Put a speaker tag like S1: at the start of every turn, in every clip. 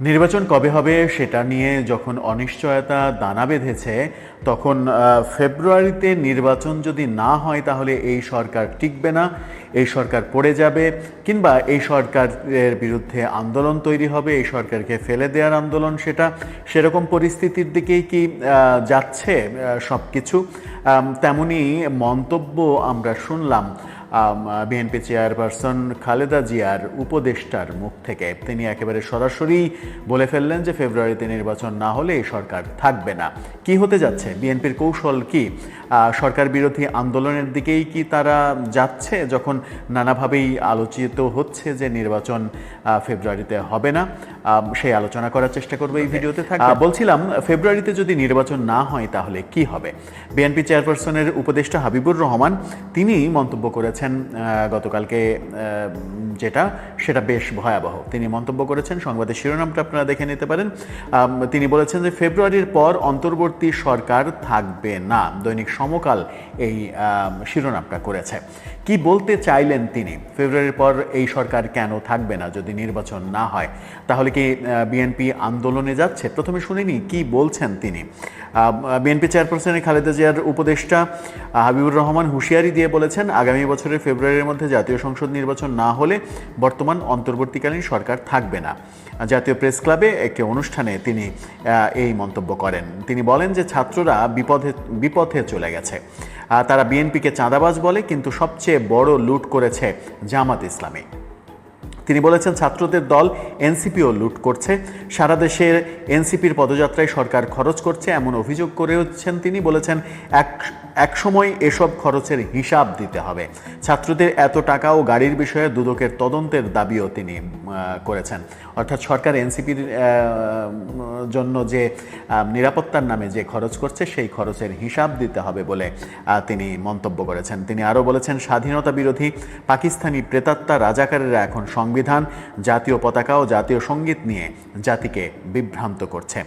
S1: নির্বাচন কবে হবে সেটা নিয়ে যখন অনিশ্চয়তা দানা বেঁধেছে, তখন ফেব্রুয়ারিতে নির্বাচন যদি না হয় তাহলে এই সরকার টিকবে না, এই সরকার পড়ে যাবে, কিংবা এই সরকারের বিরুদ্ধে আন্দোলন তৈরি হবে, এই সরকারকে ফেলে দেওয়ার আন্দোলন সেটা, সেরকম পরিস্থিতির দিকেই কি যাচ্ছে সব কিছু তেমনই মন্তব্য আমরা শুনলাম বিএনপি চেয়ারপারসন খালেদা জিয়ার উপদেষ্টার মুখ থেকে। তিনি একেবারে সরাসরি বলে ফেললেন যে ফেব্রুয়ারিতে নির্বাচন না হলে এই সরকার থাকবে না। কি হতে যাচ্ছে? বিএনপির কৌশল কি? সরকার বিরোধী আন্দোলনের দিকেই কি তারা যাচ্ছে যখন নানাভাবেই আলোচিত হচ্ছে যে নির্বাচন ফেব্রুয়ারিতে হবে না? সেই আলোচনা করার চেষ্টা করব এই ভিডিওতে থাকবে বলছিলাম ফেব্রুয়ারিতে যদি নির্বাচন না হয় তাহলে কি হবে? বিএনপি চেয়ারপারসনের উপদেষ্টা হাবিবুর রহমান তিনি মন্তব্য করেছেন আহ, গতকালকে যেটা সেটা বেশ ভয়াবহ। তিনি মন্তব্য করেছেন সংবাদের শিরোনামটা আপনারা দেখে নিতে পারেন। তিনি বলেছেন যে ফেব্রুয়ারির পর অন্তর্বর্তী সরকার থাকবে না। দৈনিক সমকাল এই শিরোনামটা করেছে। কি বলতে চাইলেন তিনি? ফেব্রুয়ারির পর এই সরকার কেন থাকবে না যদি নির্বাচন না হয়? তাহলে কি বিএনপি আন্দোলনে যাচ্ছে? প্রথমে শুনিনি কি বলছেন তিনি? বিএনপি চেয়ারপারসনের খালেদা জিয়ার উপদেষ্টা হাবিবুর রহমান হুঁশিয়ারি দিয়ে বলেছেন আগামী বছরের ফেব্রুয়ারির মধ্যে জাতীয় সংসদ নির্বাচন না হলে বর্তমান অন্তর্বর্তীকালীন সরকার থাকবে না। জাতীয় প্রেস ক্লাবে একটি অনুষ্ঠানে তিনি এই মন্তব্য করেন। তিনি বলেন যে ছাত্ররা বিপদে বিপথে চলে গেছে। তারা বিএনপিকে চাঁদাবাজ বলে, কিন্তু সবচেয়ে বড় লুট করেছে জামাত ইসলামী। তিনি বলেছেন, ছাত্রদের দল এনসিপিও লুট করছে। সারা দেশের এনসিপির পদযাত্রায় সরকার খরচ করছে, এমন অভিযোগ করেছেন তিনি। বলেছেন, এক এক সময় এসব খরচের হিসাব দিতে হবে। ছাত্রদের এত টাকা ও গাড়ির বিষয়ে দুদকের তদন্তের দাবিও তিনি করেছেন। অর্থাৎ সরকার এনসিপির জন্য যে নিরাপত্তার নামে যে খরচ করছে, সেই খরচের হিসাব দিতে হবে বলে তিনি মন্তব্য করেছেন। তিনি আরও বলেছেন, স্বাধীনতা বিরোধী পাকিস্তানি প্রেতাত্মা রাজাকারেরা এখন সংবিধান, জাতীয় পতাকা ও জাতীয় সংগীত নিয়ে জাতিকে বিভ্রান্ত করছে।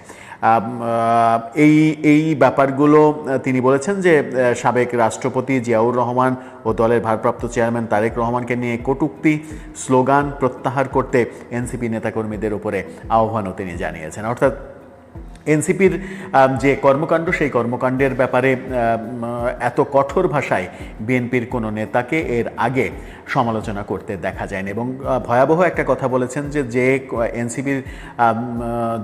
S1: এই এই ব্যাপারগুলো তিনি বলেছেন যে সাবেক রাষ্ট্রপতি জিয়াউর রহমান ও দলের ভারপ্রাপ্ত চেয়ারম্যান তারেক রহমানকে নিয়ে কটূক্তি, স্লোগান প্রত্যাহার করতে এনসিপি নেতাকর্মীদের উপরে আহ্বানও তিনি জানিয়েছেন। অর্থাৎ এনসিপির যে কর্মকাণ্ড, সেই কর্মকাণ্ডের ব্যাপারে এত কঠোর ভাষায় বিএনপির কোনো নেতাকে এর আগে সমালোচনা করতে দেখা যায়নি। এবং ভয়াবহ একটা কথা বলেছেন যে যে এনসিপির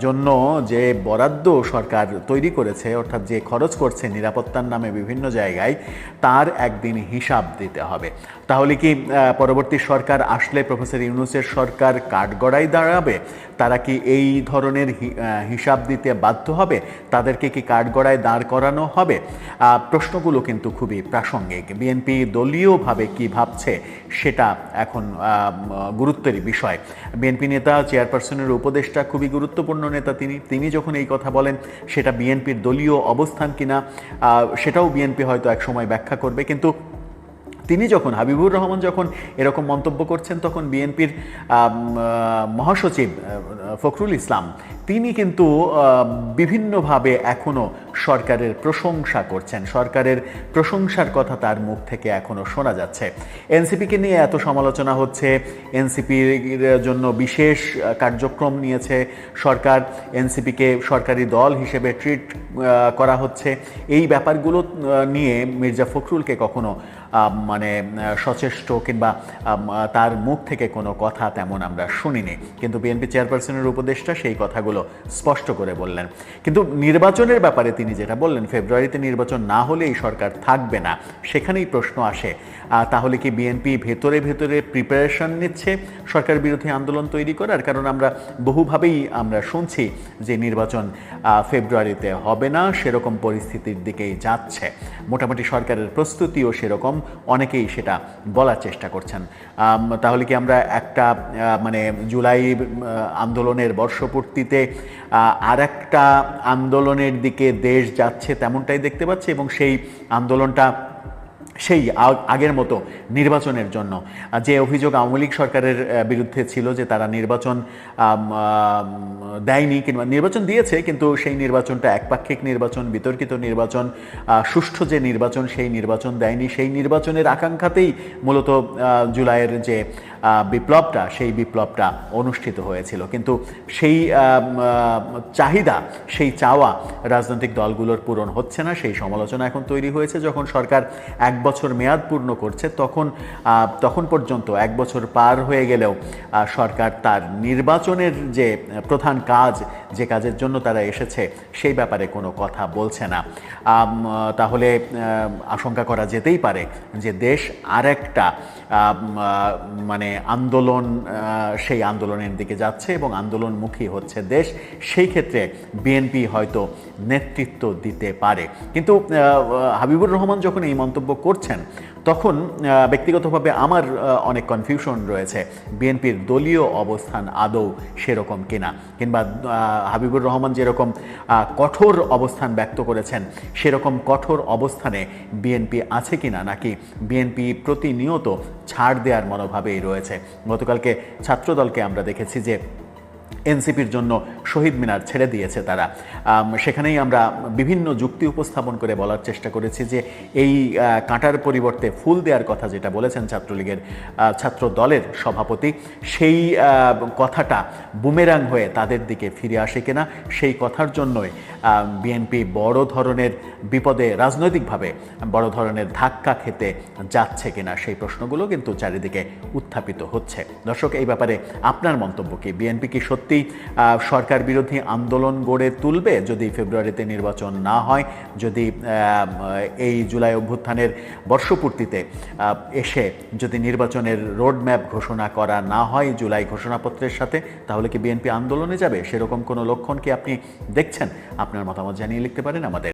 S1: জন্য যে বরাদ্দ সরকার তৈরি করেছে, অর্থাৎ যে খরচ করছে নিরাপত্তার নামে বিভিন্ন জায়গায়, তার একদিন হিসাব দিতে হবে। তাহলে কি পরবর্তী সরকার আসলে প্রফেসর ইউনুসের সরকার কাঠগড়ায় দাঁড়াবে? তারা কি এই ধরনের হিসাব দিতে বাধ্য হবে? তাদেরকে কি কাঠগড়ায় দাঁড় করানো হবে? প্রশ্নগুলো কিন্তু খুবই প্রাসঙ্গিক। বিএনপি দলীয়ভাবে কি ভাবছে সেটা এখন গুরুত্বের বিষয়। বিএনপি নেতা, চেয়ারপারসনের উপদেষ্টা, খুবই গুরুত্বপূর্ণ নেতা তিনি। তিনি যখন এই কথা বলেন, সেটা বিএনপির দলীয় অবস্থান কিনা সেটাও বিএনপি হয়তো একসময় ব্যাখ্যা করবে। কিন্তু তিনি যখন, হাবিবুর রহমান যখন এরকম মন্তব্য করছেন, তখন বিএনপির মহাসচিব ফখরুল ইসলাম, তিনি কিন্তু বিভিন্নভাবে এখনও সরকারের প্রশংসা করছেন। সরকারের প্রশংসার কথা তার মুখ থেকে এখনও শোনা যাচ্ছে। এনসিপিকে নিয়ে এত সমালোচনা হচ্ছে, এনসিপির জন্য বিশেষ কার্যক্রম নিয়েছে সরকার, এনসিপিকে সরকারি দল হিসেবে ট্রিট করা হচ্ছে। এই ব্যাপারগুলো নিয়ে মির্জা ফখরুলকে কখনো মানে সচেষ্ট কিংবা তার মুখ থেকে কোনো কথা তেমন আমরা শুনিনি। কিন্তু বিএনপি চেয়ারপারসনের উপদেষ্টা সেই কথাগুলো স্পষ্ট করে বললেন। কিন্তু নির্বাচনের ব্যাপারে তিনি যেটা বললেন, ফেব্রুয়ারিতে নির্বাচন না হলে এই সরকার থাকবে না, সেখানেই প্রশ্ন আসে। তাহলে কি বিএনপি ভেতরে ভেতরে প্রিপারেশন নিচ্ছে সরকার বিরোধী আন্দোলন তৈরি করার? কারণ আমরা বহুভাবেই আমরা শুনছি যে নির্বাচন ফেব্রুয়ারিতে হবে না, সেরকম পরিস্থিতির দিকেই যাচ্ছে। মোটামুটি সরকারের প্রস্তুতিও সেরকম অনেকেই সেটা বলার চেষ্টা করছেন। তাহলে কি আমরা একটা মানে জুলাই আন্দোলনের বর্ষপূর্তিতে আর একটা আন্দোলনের দিকে দেশ যাচ্ছে তেমনটাই দেখতে পাচ্ছি এবং সেই আন্দোলনটা সেই আগের মতো নির্বাচনের জন্য। যে অভিযোগ আওয়ামী লীগ সরকারের বিরুদ্ধে ছিল যে তারা নির্বাচন দেয়নি কিংবা নির্বাচন দিয়েছে, কিন্তু সেই নির্বাচনটা একপাক্ষিক নির্বাচন, বিতর্কিত নির্বাচন সুষ্ঠু যে নির্বাচন, সেই নির্বাচন দেয়নি। সেই নির্বাচনের আকাঙ্ক্ষাতেই মূলত জুলাইয়ের যে বিপ্লবটা, সেই বিপ্লবটা অনুষ্ঠিত হয়েছিল। কিন্তু সেই চাহিদা, সেই চাওয়া রাজনৈতিক দলগুলোর পূরণ হচ্ছে না। সেই সমালোচনা এখন তৈরি হয়েছে যখন সরকার এক বছর মেয়াদ পূর্ণ করছে, তখন তখন পর্যন্ত এক বছর পার হয়ে গেলেও সরকার তার নির্বাচনের যে প্রধান কাজ, যে কাজের জন্য তারা এসেছে, সেই ব্যাপারে কোনো কথা বলছে না। তাহলে আশঙ্কা করা যেতেই পারে যে দেশ আরেকটা মানে আন্দোলন সেই আন্দোলনের দিকে যাচ্ছে এবং আন্দোলনমুখী হচ্ছে দেশ, সেই ক্ষেত্রে বিএনপি হয়তো নেতৃত্ব দিতে পারে। কিন্তু হাবিবুর রহমান যখন এই মন্তব্য করছেন, তখন ব্যক্তিগতভাবে আমার অনেক কনফিউশন রয়েছে। বিএনপির দলীয় অবস্থান আদৌ সেরকম কিনা কিংবা হাবিবুর রহমান যেরকম কঠোর অবস্থান ব্যক্ত করেছেন, সেরকম কঠোর অবস্থানে বিএনপি আছে কিনা নাকি বিএনপি প্রতিনিয়ত ছাড় দেওয়ার মনোভাবেই রয়েছে। গতকালকে ছাত্রদলকে আমরা দেখেছি যে এনসিপির জন্য শহীদ মিনার ছেড়ে দিয়েছে তারা। সেখানেই আমরা বিভিন্ন যুক্তি উপস্থাপন করে বলার চেষ্টা করেছি যে এই কাঁটার পরিবর্তে ফুল দেওয়ার কথা যেটা বলেছেন ছাত্রলীগের ছাত্র দলের সভাপতি, সেই কথাটা বুমেরাং হয়ে তাদের দিকে ফিরে আসে কিনা, সেই কথার জন্যই বিএনপি বড় ধরনের বিপদে রাজনৈতিকভাবে বড় ধরনের ধাক্কা খেতে যাচ্ছে কিনা, সেই প্রশ্নগুলো কিন্তু চারিদিকে উত্থাপিত হচ্ছে। দর্শক, এই ব্যাপারে আপনার মন্তব্য কি? বিএনপি কি সত্যি সরকার বিরোধী আন্দোলন গড়ে তুলবে যদি ফেব্রুয়ারিতে নির্বাচন না হয়, যদি এই জুলাই অভ্যুত্থানের বর্ষপূর্তিতে এসে যদি নির্বাচনের রোডম্যাপ ঘোষণা করা না হয় জুলাই ঘোষণাপত্রের সাথে, তাহলে কি বিএনপি আন্দোলনে যাবে? সেরকম কোনো লক্ষণ কি আপনি দেখছেন? আপনার মতামত জানিয়ে লিখতে পারেন আমাদের